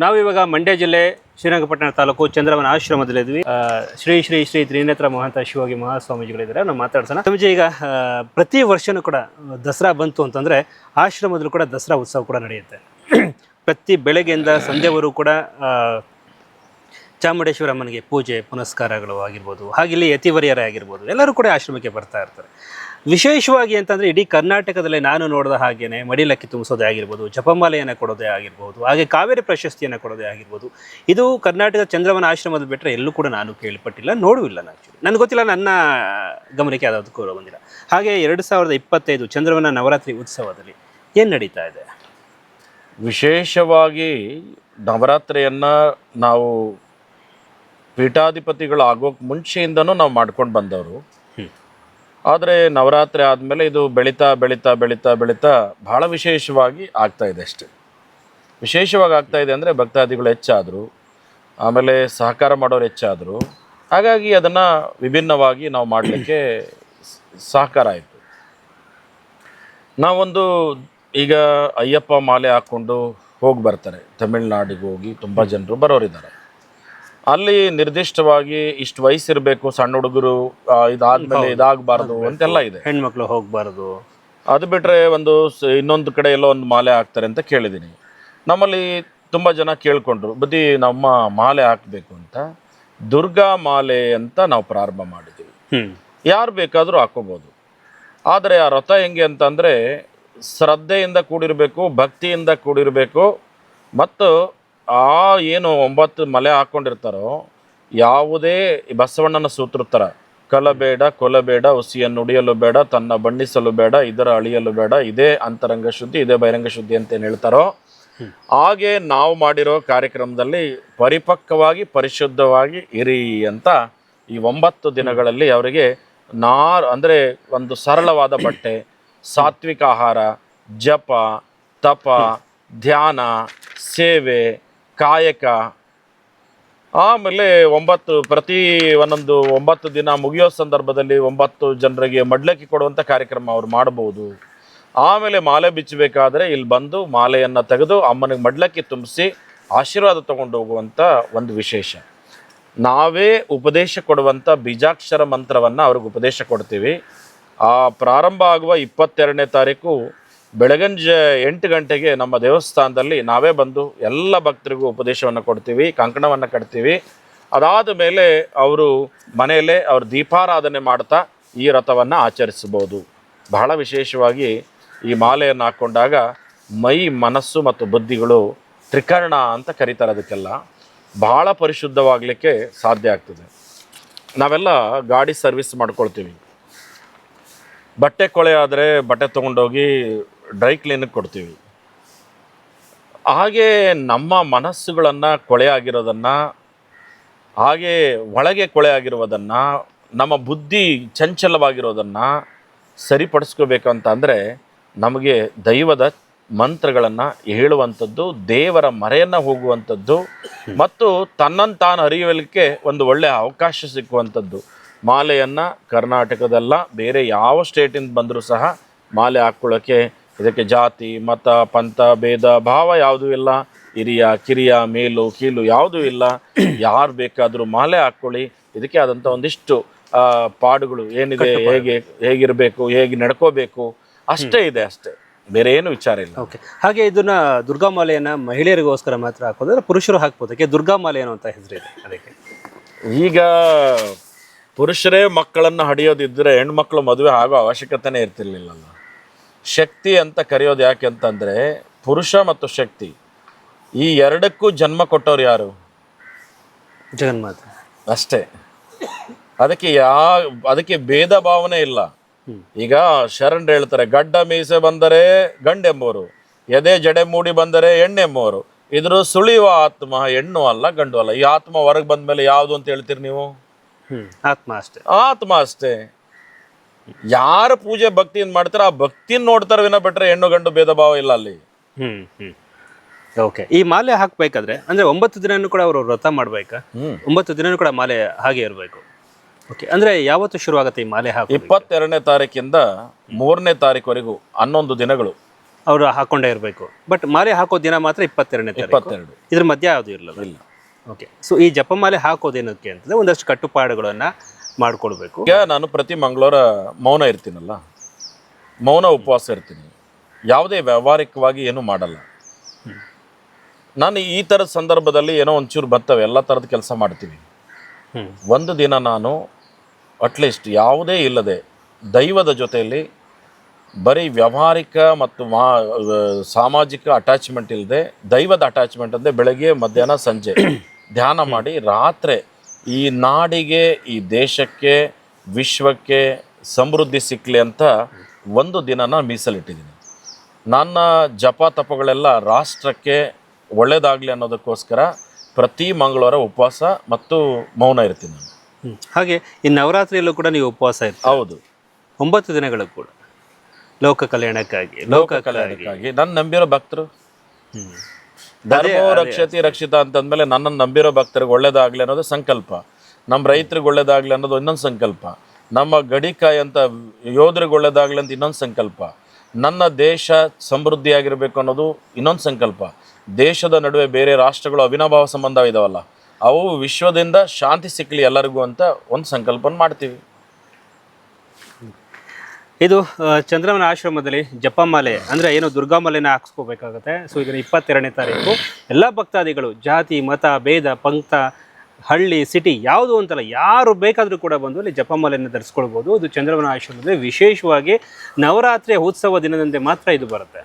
ನಾವಿವಾಗ ಮಂಡ್ಯ ಜಿಲ್ಲೆ ಶ್ರೀರಂಗಪಟ್ಟಣ ತಾಲೂಕು ಚಂದ್ರವನ ಆಶ್ರಮದಲ್ಲಿದ್ವಿ. ಶ್ರೀ ಶ್ರೀ ಶ್ರೀ ತ್ರಿನೇತ್ರ ಮಹಂತ ಶಿವೋಗಿ ಮಹಾಸ್ವಾಮೀಜಿಗಳಿದ್ದಾರೆ. ನಾವು ಮಾತಾಡ್ಸೋಣ. ಸ್ವಾಮೀಜಿ ಈಗ ಪ್ರತಿ ವರ್ಷನೂ ಕೂಡ ದಸರಾ ಬಂತು ಅಂತಂದ್ರೆ ಆಶ್ರಮದಲ್ಲೂ ಕೂಡ ದಸರಾ ಉತ್ಸವ ಕೂಡ ನಡೆಯುತ್ತೆ. ಪ್ರತಿ ಬೆಳಗ್ಗೆಯಿಂದ ಸಂಜೆವರೆಗೂ ಕೂಡ ಚಾಮುಂಡೇಶ್ವರಮ್ಮನಿಗೆ ಪೂಜೆ, ಪುನಸ್ಕಾರಗಳು ಆಗಿರ್ಬೋದು, ಹಾಗೆ ಇಲ್ಲಿ ಯತಿವರಿಯರೇ ಆಗಿರ್ಬೋದು, ಎಲ್ಲರೂ ಕೂಡ ಆಶ್ರಮಕ್ಕೆ ಬರ್ತಾ ಇರ್ತಾರೆ. ವಿಶೇಷವಾಗಿ ಅಂತಂದರೆ ಇಡೀ ಕರ್ನಾಟಕದಲ್ಲಿ ನಾನು ನೋಡಿದ ಹಾಗೇನೆ ಮಡಿಲಕ್ಕಿ ತುಂಬಿಸೋದೇ ಆಗಿರ್ಬೋದು ಜಪಮಾಲೆಯನ್ನು ಕೊಡೋದೇ ಆಗಿರ್ಬೋದು ಹಾಗೆ ಕಾವೇರಿ ಪ್ರಶಸ್ತಿಯನ್ನು ಕೊಡೋದೇ ಆಗಿರ್ಬೋದು. ಇದು ಕರ್ನಾಟಕ ಚಂದ್ರವನ ಆಶ್ರಮದ ಬಿಟ್ಟರೆ ಎಲ್ಲೂ ಕೂಡ ನಾನು ಕೇಳಿಪಟ್ಟಿಲ್ಲ ನೋಡುವಿಲ್ಲ ನಾನು ನನಗೆ ಗೊತ್ತಿಲ್ಲ ನನ್ನ ಗಮನಕ್ಕೆ ಯಾವುದಕ್ಕೂ ಬಂದಿಲ್ಲ. ಹಾಗೆ ಎರಡು ಸಾವಿರದ ಇಪ್ಪತ್ತೈದು ಚಂದ್ರವನ ನವರಾತ್ರಿ ಉತ್ಸವದಲ್ಲಿ ಏನು ನಡೀತಾ ಇದೆ? ವಿಶೇಷವಾಗಿ ನವರಾತ್ರಿಯನ್ನು ನಾವು ಪೀಠಾಧಿಪತಿಗಳು ಆಗೋಕ್ಕೆ ಮುಂಚೆಯಿಂದನೂ ನಾವು ಮಾಡ್ಕೊಂಡು ಬಂದವರು. ಆದರೆ ನವರಾತ್ರಿ ಆದಮೇಲೆ ಇದು ಬೆಳೀತಾ ಬೆಳೀತಾ ಬೆಳೀತಾ ಬೆಳೀತಾ ಭಾಳ ವಿಶೇಷವಾಗಿ ಆಗ್ತಾ ಇದೆ ಅಷ್ಟೆ. ವಿಶೇಷವಾಗಿ ಆಗ್ತಾ ಇದೆ ಅಂದರೆ ಭಕ್ತಾದಿಗಳು ಹೆಚ್ಚಾದರು, ಆಮೇಲೆ ಸಹಕಾರ ಮಾಡೋರು ಹೆಚ್ಚಾದರು. ಹಾಗಾಗಿ ಅದನ್ನು ವಿಭಿನ್ನವಾಗಿ ನಾವು ಮಾಡಲಿಕ್ಕೆ ಸಹಕಾರ ಆಯಿತು. ನಾವೊಂದು ಈಗ ಅಯ್ಯಪ್ಪ ಮಾಲೆ ಹಾಕ್ಕೊಂಡು ಹೋಗಿ ಬರ್ತಾರೆ. ತಮಿಳ್ನಾಡಿಗೆ ಹೋಗಿ ತುಂಬ ಜನರು ಬರೋರಿದ್ದಾರೆ. ಅಲ್ಲಿ ನಿರ್ದಿಷ್ಟವಾಗಿ ಇಷ್ಟು ವಯಸ್ಸಿರಬೇಕು ಸಣ್ಣ ಹುಡುಗರು ಇದಾದ್ಮೇಲೆ ಇದಾಗಬಾರ್ದು ಅಂತೆಲ್ಲ ಇದೆ. ಹೆಣ್ಮಕ್ಳು ಹೋಗಬಾರ್ದು. ಅದು ಬಿಟ್ಟರೆ ಒಂದು ಇನ್ನೊಂದು ಕಡೆ ಎಲ್ಲೋ ಒಂದು ಮಾಲೆ ಹಾಕ್ತಾರೆ ಅಂತ ಕೇಳಿದ್ದೀನಿ. ನಮ್ಮಲ್ಲಿ ತುಂಬ ಜನ ಕೇಳ್ಕೊಂಡ್ರು ಬದಿ ನಮ್ಮ ಮಾಲೆ ಹಾಕಬೇಕು ಅಂತ. ದುರ್ಗಾ ಮಾಲೆ ಅಂತ ನಾವು ಪ್ರಾರಂಭ ಮಾಡಿದ್ದೀವಿ. ಯಾರು ಬೇಕಾದರೂ ಹಾಕೋಬೋದು ಆದರೆ ಆ ರಥ ಹೆಂಗೆ ಅಂತಂದರೆ ಶ್ರದ್ಧೆಯಿಂದ ಕೂಡಿರಬೇಕು ಭಕ್ತಿಯಿಂದ ಕೂಡಿರಬೇಕು ಮತ್ತು ಆ ಏನು ಒಂಬತ್ತು ಮಲೆ ಹಾಕ್ಕೊಂಡಿರ್ತಾರೋ ಯಾವುದೇ ಬಸವಣ್ಣನ ಸೂತ್ರ ಕಲಬೇಡ ಕೊಲಬೇಡ ಹುಸಿಯನ್ನು ನುಡಿಯಲು ಬೇಡ, ತನ್ನ ಬಣ್ಣಿಸಲು ಬೇಡ, ಇದರ ಅಳಿಯಲು ಬೇಡ, ಇದೇ ಅಂತರಂಗ ಶುದ್ಧಿ, ಇದೇ ಬಹಿರಂಗ ಶುದ್ಧಿ ಅಂತ ಏನು ಹೇಳ್ತಾರೋ, ಹಾಗೆ ನಾವು ಮಾಡಿರೋ ಕಾರ್ಯಕ್ರಮದಲ್ಲಿ ಪರಿಪಕ್ವವಾಗಿ, ಪರಿಶುದ್ಧವಾಗಿ ಇರಿ ಅಂತ ಈ ಒಂಬತ್ತು ದಿನಗಳಲ್ಲಿ ಅವರಿಗೆ ನಾರ್, ಅಂದರೆ ಒಂದು ಸರಳವಾದ ಬಟ್ಟೆ, ಸಾತ್ವಿಕ ಆಹಾರ, ಜಪ, ತಪ, ಧ್ಯಾನ, ಸೇವೆ ಕಾಯಕ. ಆಮೇಲೆ ಒಂಬತ್ತು, ಪ್ರತಿ ಒಂದೊಂದು ಒಂಬತ್ತು ದಿನ ಮುಗಿಯೋ ಸಂದರ್ಭದಲ್ಲಿ ಒಂಬತ್ತು ಜನರಿಗೆ ಮಡ್ಲಕ್ಕಿ ಕೊಡುವಂಥ ಕಾರ್ಯಕ್ರಮ ಅವ್ರು ಮಾಡ್ಬೋದು. ಆಮೇಲೆ ಮಾಲೆ ಬಿಚ್ಚಬೇಕಾದ್ರೆ ಇಲ್ಲಿ ಬಂದು ಮಾಲೆಯನ್ನು ತೆಗೆದು ಅಮ್ಮನಿಗೆ ಮಡ್ಲಕ್ಕಿ ತುಂಬಿಸಿ ಆಶೀರ್ವಾದ ತಗೊಂಡು ಹೋಗುವಂಥ ಒಂದು ವಿಶೇಷ. ನಾವೇ ಉಪದೇಶ ಕೊಡುವಂಥ ಬೀಜಾಕ್ಷರ ಮಂತ್ರವನ್ನು ಅವ್ರಿಗೆ ಉಪದೇಶ ಕೊಡ್ತೀವಿ. ಆ ಪ್ರಾರಂಭ ಆಗುವ ಇಪ್ಪತ್ತೆರಡನೇ ತಾರೀಕು ಬೆಳಗಂಜ ಎಂಟು ಗಂಟೆಗೆ ನಮ್ಮ ದೇವಸ್ಥಾನದಲ್ಲಿ ನಾವೇ ಬಂದು ಎಲ್ಲ ಭಕ್ತರಿಗೂ ಉಪದೇಶವನ್ನು ಕೊಡ್ತೀವಿ, ಕಂಕಣವನ್ನು ಕಟ್ತೀವಿ. ಅದಾದ ಮೇಲೆ ಅವರು ಮನೆಯಲ್ಲೇ ಅವರು ದೀಪಾರಾಧನೆ ಮಾಡ್ತಾ ಈ ರಥವನ್ನು ಆಚರಿಸ್ಬೋದು ಬಹಳ ವಿಶೇಷವಾಗಿ ಈ ಮಾಲೆಯನ್ನು ಹಾಕ್ಕೊಂಡಾಗ ಮೈ ಮನಸ್ಸು ಮತ್ತು ಬುದ್ಧಿಗಳು ತ್ರಿಕರ್ಣ ಅಂತ ಕರೀತಾರೆ ಅದಕ್ಕೆಲ್ಲ. ಭಾಳ ಪರಿಶುದ್ಧವಾಗಲಿಕ್ಕೆ ಸಾಧ್ಯ ಆಗ್ತದೆ. ನಾವೆಲ್ಲ ಗಾಡಿ ಸರ್ವಿಸ್ ಮಾಡ್ಕೊಳ್ತೀವಿ. ಬಟ್ಟೆ ಕೊಳೆ ಆದರೆ ಬಟ್ಟೆ ತೊಗೊಂಡೋಗಿ ಡ್ರೈ ಕ್ಲೀನಿಗೆ ಕೊಡ್ತೀವಿ. ಹಾಗೆ ನಮ್ಮ ಮನಸ್ಸುಗಳನ್ನು ಕೊಳೆ ಆಗಿರೋದನ್ನು, ಹಾಗೆ ಒಳಗೆ ಕೊಳೆ ಆಗಿರುವುದನ್ನು, ನಮ್ಮ ಬುದ್ಧಿ ಚಂಚಲವಾಗಿರೋದನ್ನು ಸರಿಪಡಿಸ್ಕೋಬೇಕಂತ ಅಂದರೆ ನಮಗೆ ದೈವದ ಮಂತ್ರಗಳನ್ನು ಹೇಳುವಂಥದ್ದು, ದೇವರ ಮರೆಯನ್ನು ಹೋಗುವಂಥದ್ದು ಮತ್ತು ತನ್ನನ್ನು ತಾನು ಅರಿಯಲಿಕ್ಕೆ ಒಂದು ಒಳ್ಳೆಯ ಅವಕಾಶ ಸಿಕ್ಕುವಂಥದ್ದು. ಮಾಲೆಯನ್ನು ಕರ್ನಾಟಕದಲ್ಲ, ಬೇರೆ ಯಾವ ಸ್ಟೇಟಿಂದ ಬಂದರೂ ಸಹ ಮಾಲೆ ಹಾಕ್ಕೊಳ್ಳೋಕ್ಕೆ ಇದಕ್ಕೆ ಜಾತಿ ಮತ ಪಂಥ ಭೇದ ಭಾವ ಯಾವುದೂ ಇಲ್ಲ. ಹಿರಿಯ ಕಿರಿಯ ಮೇಲು ಕೀಲು ಯಾವುದೂ ಇಲ್ಲ. ಯಾರು ಬೇಕಾದರೂ ಮಾಲೆ ಹಾಕ್ಕೊಳ್ಳಿ. ಇದಕ್ಕೆ ಆದಂಥ ಒಂದಿಷ್ಟು ಪಾಡುಗಳು ಏನಿದೆ ಹೇಗೆ ಹೇಗಿರಬೇಕು ಹೇಗೆ ನಡ್ಕೋಬೇಕು ಅಷ್ಟೇ ಇದೆ ಅಷ್ಟೇ. ಬೇರೆ ಏನು ವಿಚಾರ ಇಲ್ಲ. ಓಕೆ. ಹಾಗೆ ಇದನ್ನ ದುರ್ಗಾ ದುರ್ಗಾಮಾಲೆಯನ್ನ ಮಹಿಳೆಯರಿಗೋಸ್ಕರ ಮಾತ್ರ ಹಾಕೋದ್ರೆ ಪುರುಷರು ಹಾಕ್ಬೋದು? ಅದಕ್ಕೆ ಅಂತ ಹೆಸರು ಹೆಸರಿದೆ ಅದಕ್ಕೆ? ಈಗ ಪುರುಷರೇ ಮಕ್ಕಳನ್ನು ಹಡಿಯೋದಿದ್ದರೆ ಹೆಣ್ಮಕ್ಳು ಮದುವೆ ಆಗೋ ಅವಶ್ಯಕತೆನೇ ಇರ್ತಿರ್ಲಿಲ್ಲಲ್ಲ. ಶಕ್ತಿ ಅಂತ ಕರೆಯೋದು ಯಾಕೆ ಅಂತಂದರೆ ಪುರುಷ ಮತ್ತು ಶಕ್ತಿ. ಈ ಎರಡಕ್ಕೂ ಜನ್ಮ ಕೊಟ್ಟವ್ರು ಯಾರು? ಜಗನ್ಮಾತೆ. ಅಷ್ಟೇ. ಅದಕ್ಕೆ ಯಾ ಅದಕ್ಕೆ ಭೇದ ಭಾವನೆ ಇಲ್ಲ. ಈಗ ಶರಣ್ ಹೇಳ್ತಾರೆ ಗಡ್ಡ ಮೀಸೆ ಬಂದರೆ ಗಂಡೆಂಬೋರು ಎದೆ ಜಡೆ ಮೂಡಿ ಬಂದರೆ ಹೆಣ್ಣೆಂಬುವರು. ಇದ್ರ ಸುಳಿಯುವ ಆತ್ಮ ಹೆಣ್ಣು ಅಲ್ಲ ಗಂಡು ಅಲ್ಲ. ಈ ಆತ್ಮ ಹೊರಗೆ ಬಂದ ಮೇಲೆ ಯಾವುದು ಅಂತ ಹೇಳ್ತೀರಿ ನೀವು? ಆತ್ಮ ಅಷ್ಟೇ. ಆತ್ಮ ಅಷ್ಟೇ. ಯಾರ ಪೂಜೆ ಭಕ್ತಿಯಿಂದ ಮಾಡ್ತಾರೋ ಆ ಭಕ್ತಿನ ನೋಡ್ತಾರೆ ವಿನ ಬಿಟ್ರೆ ಹೆಣ್ಣು ಗಂಡು ಭೇದ ಭಾವ ಇಲ್ಲ ಅಲ್ಲಿ. ಹ್ಮ್ ಹ್ಮ್. ಓಕೆ ಈ ಮಾಲೆ ಹಾಕ್ಬೇಕಾದ್ರೆ ಅಂದ್ರೆ ಒಂಬತ್ತು ದಿನನೂ ಕೂಡ ಅವರು ವ್ರತ ಮಾಡ್ಬೇಕಾ. ಹ್ಮ್. ಒಂಬತ್ತು ದಿನನೂ ಕೂಡ ಮಾಲೆ ಹಾಗೆ ಇರಬೇಕು. ಓಕೆ ಅಂದ್ರೆ ಯಾವತ್ತು ಶುರು ಆಗುತ್ತೆ ಈ ಮಾಲೆ ಹಾಕಿ ಇಪ್ಪತ್ತೆರಡನೇ ತಾರೀಕಿಂದ ಮೂರನೇ ತಾರೀಕುವರೆಗೂ ಹನ್ನೊಂದು ದಿನಗಳು. ಅವರು ಹಾಕೊಂಡೇ ಇರಬೇಕು. ಬಟ್ ಮಾಲೆ ಹಾಕೋ ದಿನ ಮಾತ್ರ ಇಪ್ಪತ್ತೆರಡನೇ ತಾರೀಕು. ಇಪ್ಪತ್ತೆರಡು. ಇದ್ರ ಮಧ್ಯ ಯಾವುದು ಇರಲಿಲ್ಲ ಇಲ್ಲ. ಓಕೆ ಸೊ ಈ ಜಪಮಾಲೆ ಹಾಕೋದೇನಕ್ಕೆ ಅಂತಂದ್ರೆ ಒಂದಷ್ಟು ಕಟ್ಟುಪಾಡುಗಳನ್ನ ಮಾಡ್ಕೊಳ್ಬೇಕು ಈಗ ನಾನು ಪ್ರತಿ ಮಂಗಳವಾರ ಮೌನ ಇರ್ತೀನಲ್ಲ ಮೌನ ಉಪವಾಸ ಇರ್ತೀನಿ. ಯಾವುದೇ ವ್ಯಾವಹಾರಿಕವಾಗಿ ಏನೂ ಮಾಡಲ್ಲ. ನಾನು ಈ ಥರದ ಸಂದರ್ಭದಲ್ಲಿ ಏನೋ ಒಂಚೂರು ಬರ್ತವೆ ಎಲ್ಲ ಥರದ ಕೆಲಸ ಮಾಡ್ತೀವಿ. ಒಂದು ದಿನ ನಾನು ಅಟ್ಲೀಸ್ಟ್ ಯಾವುದೇ ಇಲ್ಲದೆ ದೈವದ ಜೊತೆಯಲ್ಲಿ ಬರೀ ವ್ಯಾವಹಾರಿಕ ಮತ್ತು ಮಾ ಸಾಮಾಜಿಕ ಅಟ್ಯಾಚ್ಮೆಂಟ್ ಇಲ್ಲದೆ ದೈವದ ಅಟ್ಯಾಚ್ಮೆಂಟ್ ಅಂದರೆ ಬೆಳಗ್ಗೆ ಮಧ್ಯಾಹ್ನ ಸಂಜೆ. ಧ್ಯಾನ ಮಾಡಿ ರಾತ್ರಿ ಈ ನಾಡಿಗೆ ಈ ದೇಶಕ್ಕೆ ವಿಶ್ವಕ್ಕೆ ಸಮೃದ್ಧಿ ಸಿಕ್ಕಲಿ ಅಂತ ಒಂದು ದಿನನ ಮೀಸಲಿಟ್ಟಿದ್ದೀನಿ. ನನ್ನ ಜಪ ತಪಗಳೆಲ್ಲ ರಾಷ್ಟ್ರಕ್ಕೆ ಒಳ್ಳೇದಾಗಲಿ ಅನ್ನೋದಕ್ಕೋಸ್ಕರ ಪ್ರತಿ ಮಂಗಳವಾರ ಉಪವಾಸ ಮತ್ತು ಮೌನ ಇರ್ತೀನಿ ನಾನು. ಹಾಗೆ ಈ ನವರಾತ್ರಿಯಲ್ಲೂ ಕೂಡ ನೀವು ಉಪವಾಸ ಇರ್ತೀವಿ ಹೌದು. ಒಂಬತ್ತು ದಿನಗಳು ಕೂಡ. ಲೋಕ ಕಲ್ಯಾಣಕ್ಕಾಗಿ ಲೋಕ ಕಲ್ಯಾಣಕ್ಕಾಗಿ. ನನ್ನ ನಂಬಿರೋ ಭಕ್ತರು. ಧರ್ಮೋ ರಕ್ಷತಿ ರಕ್ಷಿತ ಅಂತಂದ್ಮೇಲೆ ನನ್ನನ್ನು ನಂಬಿರೋ ಭಕ್ತರಿಗೆ ಒಳ್ಳೇದಾಗಲಿ ಅನ್ನೋದು ಸಂಕಲ್ಪ. ನಮ್ಮ ರೈತರಿಗೆ ಒಳ್ಳೇದಾಗಲಿ ಅನ್ನೋದು ಇನ್ನೊಂದು ಸಂಕಲ್ಪ. ನಮ್ಮ ಗಡಿಕಾಯಿ ಅಂತ ಯೋಧರಿಗೆ ಒಳ್ಳೇದಾಗಲಿ ಅಂತ ಇನ್ನೊಂದು ಸಂಕಲ್ಪ. ನನ್ನ ದೇಶ ಸಮೃದ್ಧಿಯಾಗಿರಬೇಕು ಅನ್ನೋದು ಇನ್ನೊಂದು ಸಂಕಲ್ಪ. ದೇಶದ ನಡುವೆ ಬೇರೆ ರಾಷ್ಟ್ರಗಳು ಅವಿನಾಭಾವ ಸಂಬಂಧ ಇದಾವಲ್ಲ ಅವು ವಿಶ್ವದಿಂದ ಶಾಂತಿ ಸಿಕ್ಕಲಿ ಎಲ್ಲರಿಗೂ ಅಂತ ಒಂದು ಸಂಕಲ್ಪನ ಮಾಡ್ತೀವಿ. ಇದು ಚಂದ್ರಮನ ಆಶ್ರಮದಲ್ಲಿ ಜಪಮಾಲೆ ಅಂದ್ರೆ ಏನು ದುರ್ಗಾಮಾಲೆನ ಹಾಕ್ಸ್ಕೋಬೇಕಾಗತ್ತೆ. ಸೊ ಇದನ್ನ ಇಪ್ಪತ್ತೆರಡನೇ ತಾರೀಕು. ಎಲ್ಲ ಭಕ್ತಾದಿಗಳು, ಜಾತಿ, ಮತ, ಭೇದ, ಪಂಕ್ತ, ಹಳ್ಳಿ ಸಿಟಿ ಯಾವುದು ಅಂತಲ್ಲ, ಯಾರು ಬೇಕಾದರೂ ಕೂಡ ಬಂದು ಅಲ್ಲಿ ಜಪಮಾಲೆಯನ್ನು ಧರಿಸ್ಕೊಳ್ಬೋದು. ಇದು ಚಂದ್ರಮನ ಆಶ್ರಮದಲ್ಲಿ ವಿಶೇಷವಾಗಿ ನವರಾತ್ರಿ ಉತ್ಸವ ದಿನದಂತೆ ಮಾತ್ರ ಇದು ಬರುತ್ತೆ.